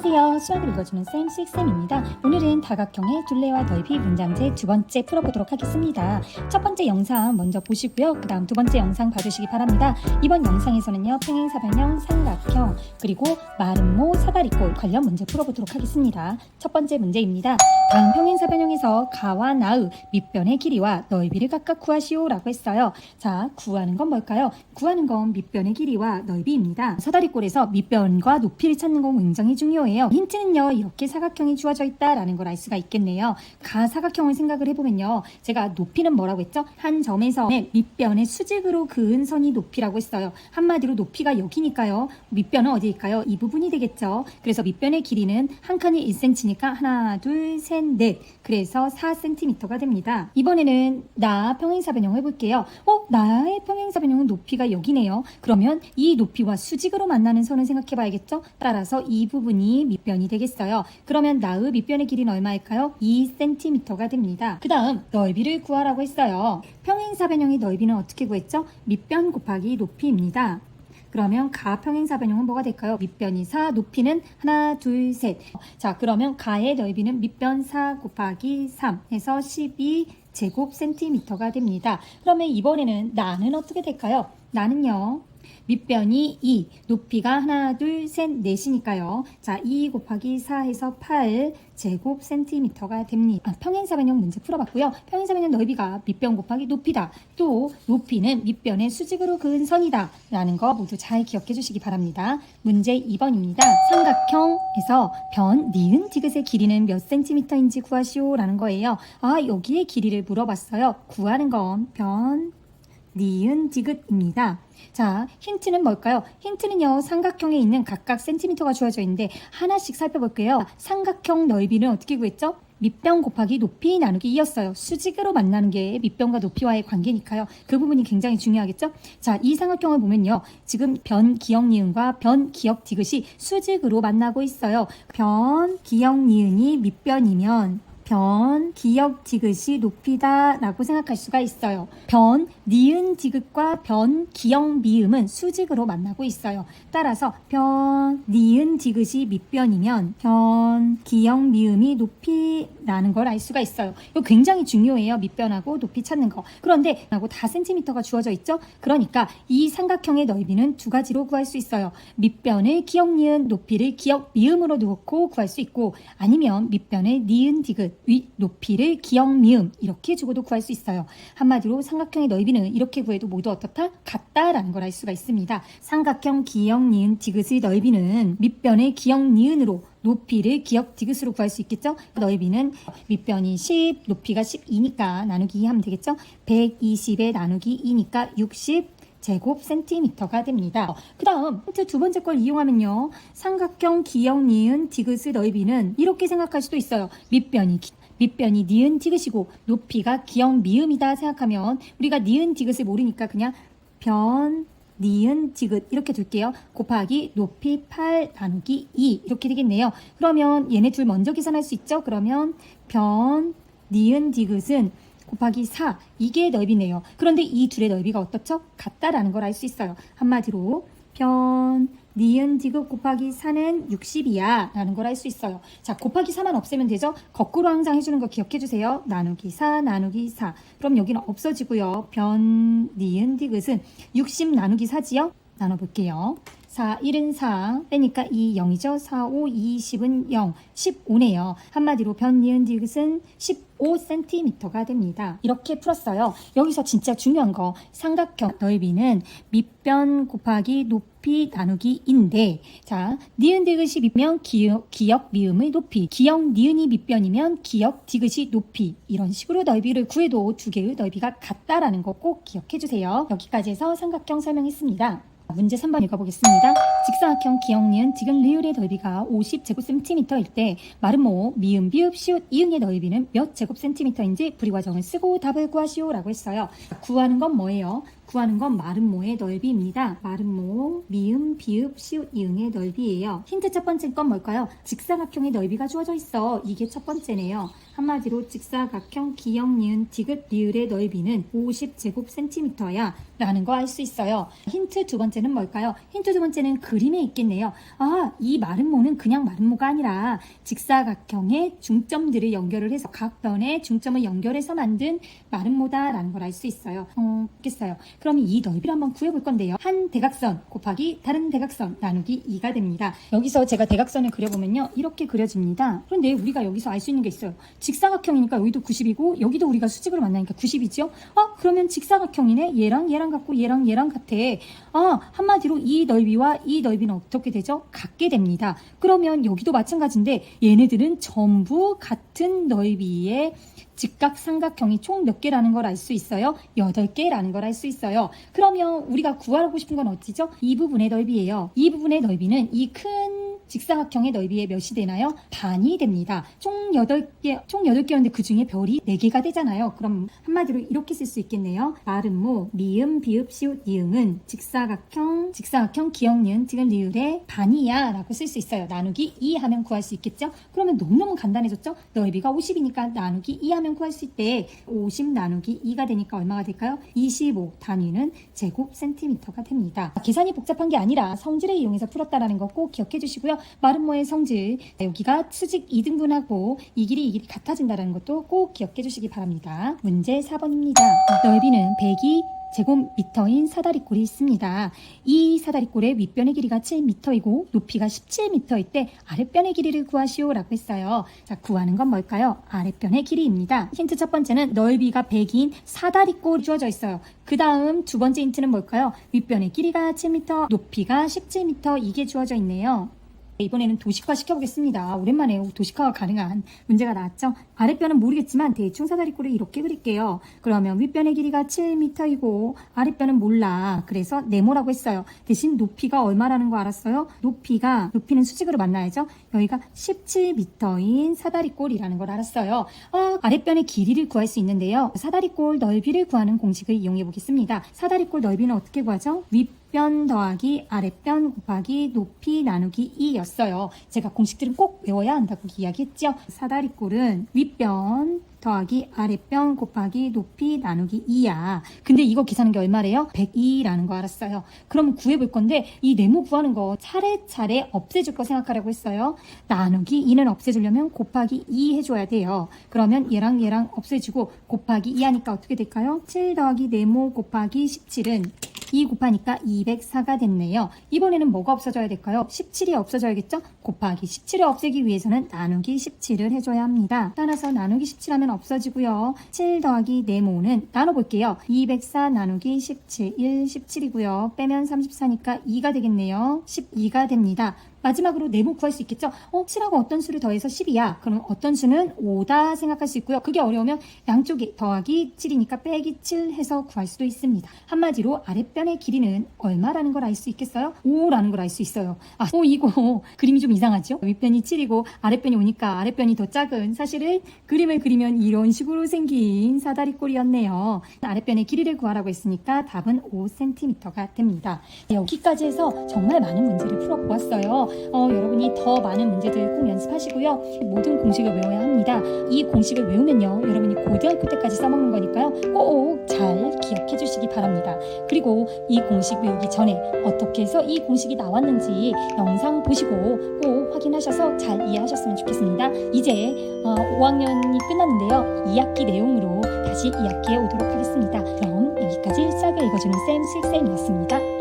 안녕하세요. 수학을 읽어주는 쌤 식쌤입니다. 오늘은 다각형의 둘레와 넓이 문장제 두 번째 풀어보도록 하겠습니다. 첫 번째 영상 먼저 보시고요. 그 다음 두 번째 영상 봐주시기 바랍니다. 이번 영상에서는요. 평행사변형, 삼각형, 그리고 마름모, 사다리꼴 관련 문제 풀어보도록 하겠습니다. 첫 번째 문제입니다. 다음 평행사변형에서 가와 나의 밑변의 길이와 넓이를 각각 구하시오 라고 했어요. 자, 구하는 건 뭘까요? 구하는 건 밑변의 길이와 넓이입니다. 사다리꼴에서 밑변과 높이를 찾는 건 굉장히 중요해요. 힌트는요, 이렇게 사각형이 주어져 있다라는 걸 알 수가 있겠네요. 가 사각형을 생각을 해보면요, 제가 높이는 뭐라고 했죠? 한 점에서 밑변의 수직으로 그은 선이 높이라고 했어요. 한마디로 높이가 여기니까요. 밑변은 어디일까요? 이 부분이 되겠죠. 그래서 밑변의 길이는 한 칸이 1cm니까 하나, 둘, 셋, 넷. 그래서 4cm가 됩니다. 이번에는 나 평행사변형 해볼게요. 어? 나의 평행사변형은 높이가 여기네요. 그러면 이 높이와 수직으로 만나는 선을 생각해 봐야겠죠? 따라서 이 부분이 밑변이 되겠어요. 그러면 나의 밑변의 길이는 얼마일까요? 2cm가 됩니다. 그 다음 넓이를 구하라고 했어요. 평행사변형의 넓이는 어떻게 구했죠? 밑변 곱하기 높이입니다. 그러면 가평행사변형은 뭐가 될까요? 밑변이 4, 높이는 하나, 둘, 셋. 자, 그러면 가의 넓이는 밑변 4 곱하기 3 해서 12 제곱 센티미터가 됩니다. 그러면 이번에는 나는 어떻게 될까요? 나는요. 밑변이 2, 높이가 하나, 둘, 셋, 넷이니까요. 자, 2 곱하기 4 해서 8 제곱 센티미터가 됩니다. 아, 평행사변형 문제 풀어봤고요. 평행사변형 넓이가 밑변 곱하기 높이다. 또 높이는 밑변의 수직으로 그은 선이다. 라는 거 모두 잘 기억해 주시기 바랍니다. 문제 2번입니다. 삼각형에서 변, 니은, 디귿의 길이는 몇 센티미터인지 구하시오. 라는 거예요. 아, 여기에 길이를 물어봤어요. 구하는 건 변, 니은, 디귿입니다. 자, 힌트는 뭘까요? 힌트는요, 삼각형에 있는 각각 센티미터가 주어져 있는데 하나씩 살펴볼게요. 삼각형 넓이는 어떻게 구했죠? 밑변 곱하기 높이 나누기 2였어요. 수직으로 만나는 게 밑변과 높이와의 관계니까요. 그 부분이 굉장히 중요하겠죠? 자, 이 삼각형을 보면요. 지금 변 기역 니은과 변 기역 디귿이 수직으로 만나고 있어요. 변 기역 니은이 밑변이면 변, 기역, 디귿이 높이다 라고 생각할 수가 있어요. 변, 니은, 디귿과 변, 기역, 미음은 수직으로 만나고 있어요. 따라서 변, 니은, 디귿이 밑변이면 변, 기역, 미음이 높이라는 걸 알 수가 있어요. 이거 굉장히 중요해요. 밑변하고 높이 찾는 거. 그런데 하고 다 센티미터가 주어져 있죠? 그러니까 이 삼각형의 넓이는 두 가지로 구할 수 있어요. 밑변을 기역, 니은, 높이를 기역, 미음으로 놓고 구할 수 있고 아니면 밑변을 니은, 디귿, 위, 높이를 기역, 미음 이렇게 주고도 구할 수 있어요. 한마디로 삼각형의 넓이는 이렇게 구해도 모두 어떻다? 같다라는 걸 알 수가 있습니다. 삼각형 기역, 니은, 디귿의 넓이는 밑변의 기역, 니은으로 높이를 기역 디귿으로 구할 수 있겠죠? 넓이는 밑변이 10, 높이가 12니까 나누기 2 하면 되겠죠? 120에 나누기 2니까 60 제곱 센티미터가 됩니다. 그 다음 힌트 두 번째 걸 이용하면요. 삼각형 기역 니은 디귿의 넓이는 이렇게 생각할 수도 있어요. 밑변이 기- 밑변이 니은 디귿이고 높이가 기역 미음이다 생각하면 우리가 니은 디귿을 모르니까 그냥 변 니은 디귿 이렇게 둘게요. 곱하기 높이 8 나누기 2 이렇게 되겠네요. 그러면 얘네 둘 먼저 계산할 수 있죠? 그러면 변 니은 디귿은 곱하기 4 이게 넓이네요. 그런데 이 둘의 넓이가 어떻죠? 같다라는 걸 알 수 있어요. 한마디로 변 니은 디귿 곱하기 4는 60이야 라는 걸 알 수 있어요. 자 곱하기 4만 없애면 되죠? 거꾸로 항상 해주는 거 기억해 주세요. 나누기 4 나누기 4 그럼 여기는 없어지고요. 변 니은 디귿은 60 나누기 4지요? 나눠볼게요. 4, 1은 4, 빼니까 2, 0이죠. 4, 5, 2, 10은 0, 15네요. 한마디로 변, 니은, 디귿은 15cm가 됩니다. 이렇게 풀었어요. 여기서 진짜 중요한 거, 삼각형 넓이는 밑변 곱하기 높이 나누기인데, 자, 니은, 디귿이 밑면 기역, 기역, 미음의 높이, 기역, 니은이 밑변이면 기역, 디귿이 높이, 이런 식으로 넓이를 구해도 두 개의 넓이가 같다라는 거 꼭 기억해 주세요. 여기까지 해서 삼각형 설명했습니다. 문제 3번 읽어보겠습니다. 직사각형 기역, 니은, 디귿, 리을의 넓이가 50제곱센티미터일 때 마름모, 미음, 비읍, 시옷, 이응의 넓이는 몇 제곱센티미터인지 불이 과정을 쓰고 답을 구하시오라고 했어요. 구하는 건 뭐예요? 구하는 건 마름모의 넓이입니다. 마름모, 미음, 비읍, 시옷, 이응의 넓이예요. 힌트 첫 번째 건 뭘까요? 직사각형의 넓이가 주어져 있어. 이게 첫 번째네요. 한마디로 직사각형 기역 니은 디귿 리을의 넓이는 50제곱센티미터야 라는 거 알 수 있어요. 힌트 두 번째는 뭘까요? 힌트 두 번째는 그림에 있겠네요. 아, 이 마름모는 그냥 마름모가 아니라 직사각형의 중점들을 연결을 해서 각 변의 중점을 연결해서 만든 마름모다라는 걸 알 수 있어요. 어, 있겠어요. 그럼 이 넓이를 한번 구해볼 건데요. 한 대각선 곱하기 다른 대각선 나누기 2가 됩니다. 여기서 제가 대각선을 그려보면요. 이렇게 그려집니다. 그런데 우리가 여기서 알 수 있는 게 있어요. 직사각형이니까 여기도 90이고 여기도 우리가 수직으로 만나니까 90이죠? 아, 그러면 직사각형이네? 얘랑 얘랑 같고 얘랑 얘랑 같아. 아, 한마디로 이 넓이와 이 넓이는 어떻게 되죠? 같게 됩니다. 그러면 여기도 마찬가지인데 얘네들은 전부 같은 넓이의 직각 삼각형이 총 몇 개라는 걸 알 수 있어요? 8개라는 걸 알 수 있어요. 그러면 우리가 구하고 싶은 건 어디죠? 이 부분의 넓이에요. 이 부분의 넓이는 이큰 직사각형의 넓이의 몇이 되나요? 반이 됩니다. 총 8개, 총 8개였는데 그 중에 별이 4개가 되잖아요. 그럼 한마디로 이렇게 쓸 수 있겠네요. 마름모, 미음, 비읍, 시옷, 이응은 직사각형, 직사각형, 기역, 니은, 지금 리을의 반이야 라고 쓸 수 있어요. 나누기 2 하면 구할 수 있겠죠? 그러면 너무너무 간단해졌죠? 넓이가 50이니까 나누기 2 하면 구할 수 있대. 50 나누기 2가 되니까 얼마가 될까요? 25 단위는 제곱 센티미터가 됩니다. 계산이 복잡한 게 아니라 성질을 이용해서 풀었다라는 거 꼭 기억해 주시고요. 마름모의 성질 여기가 수직 2등분하고 이 길이 이 길이 같아진다는 것도 꼭 기억해 주시기 바랍니다. 문제 4번입니다. 넓이는 102 제곱미터인 사다리꼴이 있습니다. 이 사다리꼴의 윗변의 길이가 7m이고 높이가 17m일 때 아랫변의 길이를 구하시오 라고 했어요. 자, 구하는 건 뭘까요? 아랫변의 길이입니다. 힌트 첫 번째는 넓이가 100인 사다리꼴이 주어져 있어요. 그 다음 두 번째 힌트는 뭘까요? 윗변의 길이가 7m, 높이가 17m 이게 주어져 있네요. 이번에는 도식화 시켜보겠습니다. 오랜만에 도식화가 가능한 문제가 나왔죠. 아랫변은 모르겠지만 대충 사다리꼴을 이렇게 그릴게요. 그러면 윗변의 길이가 7m이고 아랫변은 몰라. 그래서 네모라고 했어요. 대신 높이가 얼마라는 거 알았어요? 높이가 높이는 수직으로 만나야죠. 여기가 17m인 사다리꼴이라는 걸 알았어요. 어, 아랫변의 길이를 구할 수 있는데요. 사다리꼴 넓이를 구하는 공식을 이용해 보겠습니다. 사다리꼴 넓이는 어떻게 구하죠? 윗 변 더하기 아랫변 곱하기 높이 나누기 2였어요. 제가 공식들은 꼭 외워야 한다고 이야기했죠. 사다리꼴은 윗변 더하기 아랫변 곱하기 높이 나누기 2야. 근데 이거 계산한 게 얼마래요? 102라는 거 알았어요. 그럼 구해볼 건데 이 네모 구하는 거 차례차례 없애줄 거 생각하라고 했어요. 나누기 2는 없애주려면 곱하기 2 해줘야 돼요. 그러면 얘랑 얘랑 없애주고 곱하기 2 하니까 어떻게 될까요? 7 더하기 네모 곱하기 17은 2 곱하니까 204가 됐네요. 이번에는 뭐가 없어져야 될까요? 17이 없어져야겠죠? 곱하기 17을 없애기 위해서는 나누기 17을 해줘야 합니다. 따라서 나누기 17하면 없어지고요. 7 더하기 네모는 나눠볼게요. 204 나누기 17, 1, 17이고요. 빼면 34니까 2가 되겠네요. 12가 됩니다. 마지막으로 네모 구할 수 있겠죠? 어, 7하고 어떤 수를 더해서 10이야. 그럼 어떤 수는 5다 생각할 수 있고요. 그게 어려우면 양쪽에 더하기 7이니까 빼기 7 해서 구할 수도 있습니다. 한마디로 아랫변의 길이는 얼마라는 걸 알 수 있겠어요? 5라는 걸 알 수 있어요. 아, 어, 이거 그림이 좀 이상하죠? 윗변이 7이고 아랫변이 오니까 아랫변이 더 작은 사실은 그림을 그리면 이런 식으로 생긴 사다리꼴이었네요. 아랫변의 길이를 구하라고 했으니까 답은 5cm가 됩니다. 여기까지 해서 정말 많은 문제를 풀어보았어요. 어, 여러분이 더 많은 문제들 꼭 연습하시고요. 모든 공식을 외워야 합니다. 이 공식을 외우면요. 여러분이 고등학교 때까지 써먹는 거니까요. 꼭 잘 기억해 주시기 바랍니다. 그리고 이 공식 외우기 전에 어떻게 해서 이 공식이 나왔는지 영상 보시고 꼭 확인하셔서 잘 이해하셨으면 좋겠습니다. 이제 어, 5학년이 끝났는데요. 2학기 내용으로 다시 2학기에 오도록 하겠습니다. 그럼 여기까지 싹을 읽어주는 쌤 수익쌤이었습니다.